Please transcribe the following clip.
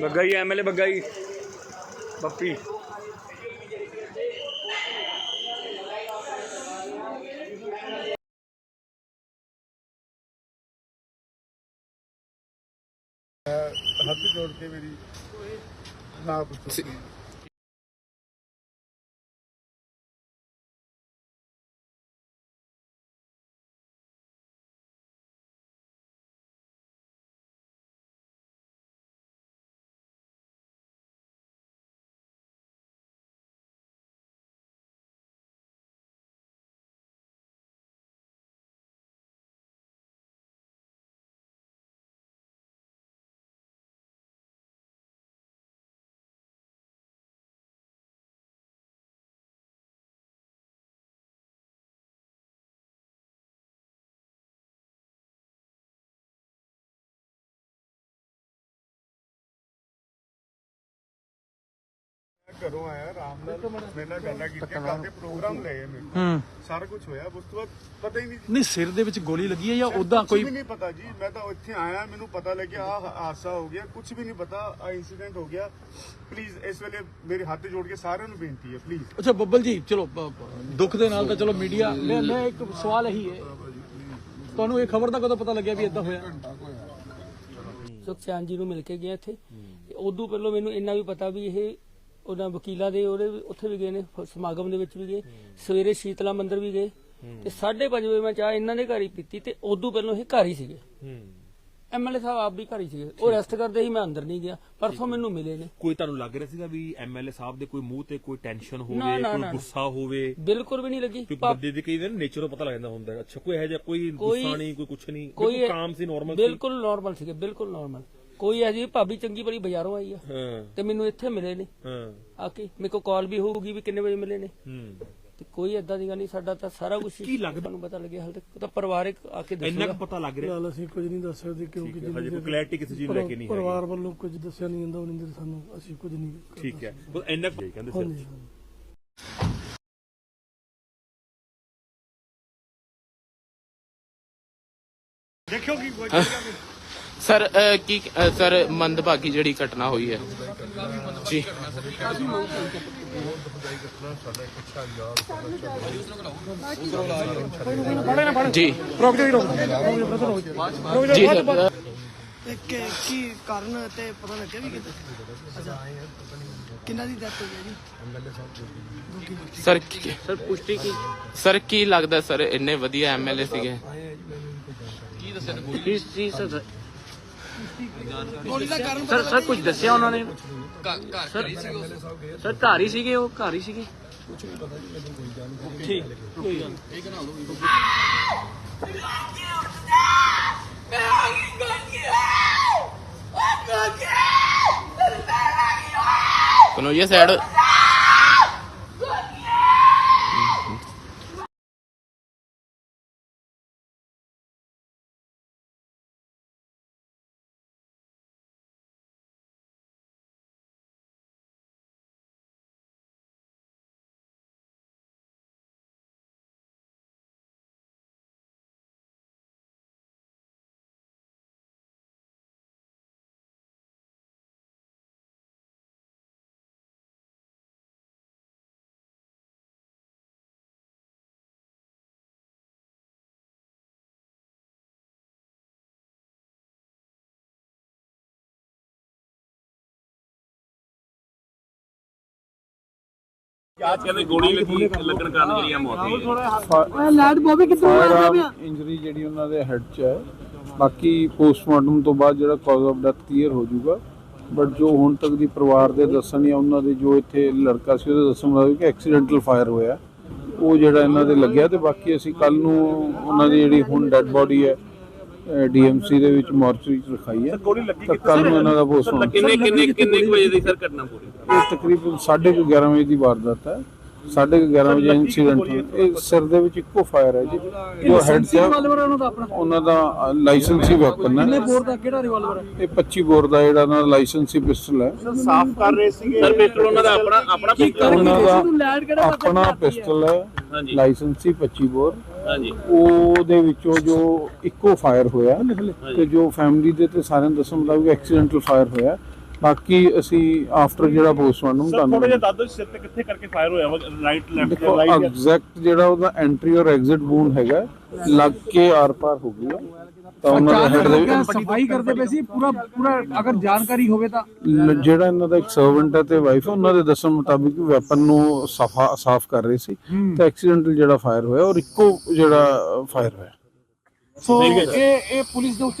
ਬੱਗਾ ਹੀ ਐਮਐਲਏ ਬੱਗਾ ਹੀ ਬੱਪੀ। ਹੱਥ ਜੋੜ ਕੇ ਮੇਰੀ ਨਾ ਪੁੱਛੋ। ਘਰੋਂ ਆਇਆ ਆਰਾਮ ਨਾਲ ਮੇਰੇ ਨਾਲ ਗੱਲਾਂ ਕੀਤੀਆਂ ਕੱਲ ਦੇ ਪ੍ਰੋਗਰਾਮ ਲਏ ਮੇਰੇ ਹੂੰ। ਸਾਰਾ ਕੁਝ ਹੋਇਆ ਉਸ ਤੋਂ ਬਾਅਦ ਪਤਾ ਹੀ ਨਹੀਂ ਨਹੀਂ ਸਿਰ ਦੇ ਵਿੱਚ ਗੋਲੀ ਲੱਗੀ ਹੈ ਜਾਂ ਉਦਾਂ ਕੋਈ ਨਹੀਂ ਪਤਾ ਜੀ ਮੈਂ ਤਾਂ ਇੱਥੇ ਆਇਆ ਮੈਨੂੰ ਪਤਾ ਲੱਗਿਆ ਆ ਹਾਦਸਾ ਹੋ ਗਿਆ ਕੁਝ ਵੀ ਨਹੀਂ ਪਤਾ ਆ ਇਨਸੀਡੈਂਟ ਹੋ ਗਿਆ। ਪਲੀਜ਼ ਇਸ ਵੇਲੇ ਮੇਰੇ ਹੱਥ ਜੋੜ ਕੇ ਸਾਰਿਆਂ ਨੂੰ ਬੇਨਤੀ ਹੈ ਪਲੀਜ਼ ਅੱਛਾ ਬੱਬਲ ਜੀ ਚਲੋ ਦੁੱਖ ਦੇ ਨਾਲ ਤਾਂ ਚਲੋ ਮੀਡੀਆ ਮੈਂ ਮੈਂ ਇੱਕ ਸਵਾਲ ਇਹੀ ਹੈ। ਤੁਹਾਨੂੰ ਇਹ ਖਬਰ ਦਾ ਕਦੋਂ ਪਤਾ ਲੱਗਿਆ ਵੀ ਇਦਾਂ ਹੋਇਆ? ਸੁਖਚੈਨ ਜੀ ਨੂੰ ਮਿਲ ਕੇ ਗਿਆ ਇੱਥੇ। ਤੇ ਉਦੋਂ ਪਹਿਲਾਂ ਮੈਨੂੰ ਇੰਨਾ ਵੀ ਪਤਾ ਵੀ ਇਹ ਉਹਨਾਂ ਵਕੀਲਾਂ ਦੇ ਉਹਦੇ ਉੱਥੇ ਵੀ ਗਏ ਨੇ ਫ- ਸਮਾਗਮ ਦੇ ਵਿੱਚ ਵੀ ਗਏ। ਸਵੇਰੇ ਸ਼ੀਤਲਾ ਮੰਦਿਰ ਵੀ ਗਏ। ਤੇ 5:30 ਵਜੇ ਮੈਂ ਚਾਹ ਇਹਨਾਂ ਦੇ ਘਰ ਹੀ ਪੀਤੀ ਤੇ ਉਦੋਂ ਪਹਿਲਾਂ ਇਹ ਘਰ ਹੀ ਸੀਗੇ। ਐਮਐਲਏ ਸਾਹਿਬ ਆਪ ਵੀ ਘਰ ਹੀ ਸੀਗੇ। ਉਹ ਰੈਸਟ ਕਰਦੇ ਸੀ ਮੈਂ ਅੰਦਰ ਨਹੀਂ ਗਿਆ। ਪਰਸੋਂ ਮੈਨੂੰ ਮਿਲੇ ਨੇ। ਕੋਈ ਤੁਹਾਨੂੰ ਲੱਗ ਰਿਹਾ ਸੀਗਾ ਵੀ ਐਮਐਲਏ ਸਾਹਿਬ ਦੇ ਕੋਈ ਮੂੰਹ ਤੇ ਕੋਈ ਟੈਨਸ਼ਨ ਨਾ, ਹੋਵੇ ਨਾ, ਕੋਈ ਨਾ। ਗੁੱਸਾ ਹੋਵੇ? ਬਿਲਕੁਲ ਵੀ ਨਹੀਂ ਲੱਗੀ। ਕਿਉਂਕਿ ਪਾ- ਬੰਦੇ ਦੇ ਕਈ ਦਿਨ ਨੇਚਰੋਂ ਪਤਾ ਲੱਗ ਜਾਂਦਾ ਹੁੰਦਾ। ਹੈ। ਅੱਛਾ ਕੋਈ ਇਹੋ ਜਿਹਾ ਕੋਈ ਕੋਈ- ਗੁੱਸਾ ਨਹੀਂ ਕੋਈ ਕੁਛ ਨਹੀਂ ਕੋਈ ਬਿਲਕੁਲ ਕਾਮ ਸੀ ਨਾਰਮਲ ਸੀ? ਬਿਲਕੁਲ ਨਾਰਮਲ ਸੀਗੇ ਬਿਲਕੁਲ ਨਾਰਮਲ ਕੋਈ ਐ ਜੀ ਭਾਬੀ ਚੰਗੀ ਬੜੀ ਬਾਜ਼ਾਰੋਂ ਆਈ ਆ ਹਾਂ। ਤੇ ਮੈਨੂੰ ਇੱਥੇ ਮਿਲੇ ਨੇ। ਹਾਂ। ਆ ਕੇ ਮੇਰੇ ਕੋਲ ਕਾਲ ਵੀ ਹੋਊਗੀ ਵੀ ਕਿੰਨੇ ਵਜੇ ਮਿਲੇ ਨੇ। ਹੂੰ। ਤੇ ਕੋਈ ਏਦਾਂ ਦੀ ਗੱਲ ਨਹੀਂ ਸਾਡਾ ਤਾਂ ਸਾਰਾ ਕੁਝ ਕੀ ਲੱਗਦਾ? ਤੁਹਾਨੂੰ ਪਤਾ ਲੱਗਿਆ ਹਾਲੇ ਤੱਕ। ਉਹ ਤਾਂ ਪਰਿਵਾਰਕ ਆ ਕੇ ਇੰਨਾ ਦੱਸੂਗਾ ਕੁ ਪਤਾ ਲੱਗ ਰਿਹਾ। ਗੱਲ ਅਸੀਂ ਕੁਝ ਨਹੀਂ ਦੱਸ ਸਕਦੇ ਕਿਉਂਕਿ ਹੈ, ਹਜੇ ਕੋਈ ਕਲੈਰਿਟੀ ਕਿਸੇ ਚੀਜ਼ ਨੂੰ ਲੈ ਕੇ ਨਹੀਂ ਹੈਗੀ। ਪਰਿਵਾਰ ਵੱਲੋਂ ਕੁਝ ਦੱਸਿਆ ਨਹੀਂ ਜਾਂਦਾ ਉਹਨਾਂ ਦੇ ਸਾਨੂੰ ਅਸੀਂ ਕੁਝ ਨਹੀਂ ਠੀਕ ਹੈ। ਬਸ ਇੰਨਾ ਕੁ ਕਹਿੰਦੇ ਸਿਰ ਹਾਂਜੀ। ਦੇਖਿਓ ਕੀ ਸਰ ਅਹ, ਕੀ ਅਹ, ਸਰ ਮੰਦਭਾਗੀ ਜਿਹੜੀ ਘਟਨਾ ਹੋਈ ਹੈ? ਜੀ। ਜੀ। ਜੀ ਸਰ। ਕਿ ਕੀ ਕਾਰਨ ਤੇ ਪਤਾ ਲੱਗਿਆ ਵੀ ਕਿਤੇ? ਅੱਛਾ। ਕਿੰਨਾ ਦੀ ਡੈਥ ਹੋਈ ਹੈ ਜੀ? ਸਰ ਸਰ ਪੁਸ਼ਟੀ ਕੀ? ਸਰ ਕੀ ਲੱਗਦਾ ਸਰ? ਇੰਨੇ ਵਧੀਆ ਐਮਐਲਏ ਸੀਗੇ। ਗੋਲੀ ਦਾ ਕਾਰਨ ਸਰ ਸਰ ਕੁਝ ਦੱਸਿਆ ਉਹਨਾਂ ਨੇ? ਸਰ ਸਰ ਘਰ ਹੀ ਸੀਗੇ ਉਹ ਘਰ ਹੀ ਸੀਗੇ। ਠੀਕ ਕੋਈ ਗੱਲ ਨਹੀਂ। ਸੁਣੋ ਇਹ ਸਾਈਡ ਲਾਈਟ ਬੋਬੀ ਕਿੱਥੋਂ ਆ ਗਿਆ ਇੰਜਰੀ ਜਿਹੜੀ ਉਹਨਾਂ ਦੇ ਹੈਡ 'ਚ ਹੈ। ਬਾਕੀ ਪੋਸਟਮਾਰਟਮ ਤੋਂ ਬਾਅਦ ਜਿਹੜਾ ਕਾਜ਼ ਆਫ ਡੈਥ ਕਲੀਅਰ ਹੋ ਜਾਊਗਾ। ਬਟ ਜੋ ਹੁਣ ਤੱਕ ਦੀ ਪਰਿਵਾਰ ਦੇ ਦੱਸਣ ਜਾਂ ਉਹਨਾਂ ਦੇ ਜੋ ਇੱਥੇ ਲੜਕਾ ਸੀ ਉਹਦੇ ਦੱਸਣ ਮੁਤਾਬਿਕ ਕਿ ਐਕਸੀਡੈਂਟਲ ਫਾਇਰ ਹੋਇਆ। ਉਹ ਜਿਹੜਾ ਇਹਨਾਂ ਦੇ ਲੱਗਿਆ ਤੇ ਬਾਕੀ ਅਸੀਂ ਕੱਲ ਨੂੰ ਉਹਨਾਂ ਦੀ ਜਿਹੜੀ ਹੁਣ ਡੈੱਡ ਬੋਡੀ ਹੈ ਡੀਐਮਸੀ ਦੇ ਵਿੱਚ ਮੋਰਚਰੀ ਚ ਰਖਾਈ ਹੈ। ਤਾਂ ਕੱਲ ਨੂੰ ਇਹਨਾਂ ਦਾ ਪੋਸਟਮਾਰਟਮ ਕਿੰਨੇ ਕਿੰਨੇ ਕਿੰਨੇ ਕੁ ਵਜੇ ਦੀ ਸਰ ਘਟਨਾ ਪੂਰੀ? ਇਹ ਤਕਰੀਬਨ 11:30 ਵਜੇ ਦੀ ਵਾਰਦਾਤ ਹੈ। 11:30 ਵਜੇ ਇਨਸੀਡੈਂਟ ਇਹ ਸਿਰ ਦੇ ਵਿੱਚ ਇੱਕੋ ਫਾਇਰ ਹੈ ਜੀ। ਜੋ ਹੈਡ ਹੈ ਦਾ ਆਪਣਾ? ਉਹਨਾਂ ਦਾ ਲਾਇਸੈਂਸੀ ਵੈਪਨ ਕਿੰਨੇ ਹੈ। ਬੋਰ ਦਾ ਕਿਹੜਾ ਰਿਵਾਲਵਰ ਹੈ? ਇਹ 25 ਬੋਰ ਦਾ ਜਿਹੜਾ ਉਹਨਾਂ ਦਾ ਲਾਇਸੈਂਸੀ ਪਿਸਟਲ ਹੈ। ਸਰ ਪਿਸਟਲ ਉਹਨਾਂ ਦਾ ਆਪਣਾ ਆਪਣਾ ਪਿਸਟਲ ਉਹਨਾਂ ਦਾ ਕਿਹੜਾ ਆਪਣਾ ਪਿਸਟਲ ਹੈ ਹਾਂਜੀ। Licensee 25 bore. ਹਾਂਜੀ। ਉਹਦੇ ਵਿੱਚੋਂ ਜੋ ਇੱਕੋ ਫਾਇਰ ਹੋਇਆ ਤੇ ਜੋ ਫੈਮਿਲੀ ਦੇ ਤੇ ਸਾਰਿਆਂ ਦੱਸਣ ਮੁਤਾਬਕ ਐਕਸੀਡੈਂਟਲ ਫਾਇਰ ਹੋਇਆ। ਬਾਕੀ ਅਸੀਂ ਆਫਟਰ ਜਿਹੜਾ ਪੋਸਟਮਾਰਟਮ ਤੁਹਾਨੂੰ ਦਾਦੋ ਸਿਰ ਤੇ ਕਿੱਥੇ ਕਰਕੇ ਫਾਇਰ ਹੋਇਆ ਰਾਈਟ ਦੇਖੋ ਐਗਜ਼ੈਕਟ ਜਿਹੜਾ ਉਹਦਾ ਐਂਟਰੀ ਔਰ ਐਗਜ਼ਿਟ ਵੂਨ ਹੈਗਾ ਲੱਗ ਕੇ ਆਰ ਪਾਰ ਹੋ ਗਿਆ ਤਾਂ ਉਹਨਾਂ ਦੇ ਹੈਡ ਦੇ ਵਿੱਚ ਸਫ਼ਾਈ ਕਰਦੇ ਪਏ ਸੀ ਪੂਰਾ ਪੂਰਾ ਅਗਰ ਜਾਣਕਾਰੀ ਹੋਵੇ ਤਾਂ। ਲ- ਜਿਹੜਾ ਇਹਨਾਂ ਦਾ ਇੱਕ ਸਰਵੈਂਟ ਹੈ ਤੇ ਵਾਈਫ ਉਹਨਾਂ ਦੇ ਦੱਸਣ ਮੁਤਾਬਿਕ ਵੈਪਨ ਨੂੰ ਸਫਾ ਸਾਫ਼ ਕਰ ਰਹੇ ਸੀ ਤੇ ਐਕਸੀਡੈਂਟਲ ਜਿਹੜਾ ਫਾਇਰ ਹੋਇਆ ਔਰ ਇੱਕੋ ਜਿਹੜਾ ਫਾਇਰ ਹੋਇਆ। ਸੋ ਇਹ ਇਹ ਪੁਲਿਸ ਦੇ ਉੱਤੇ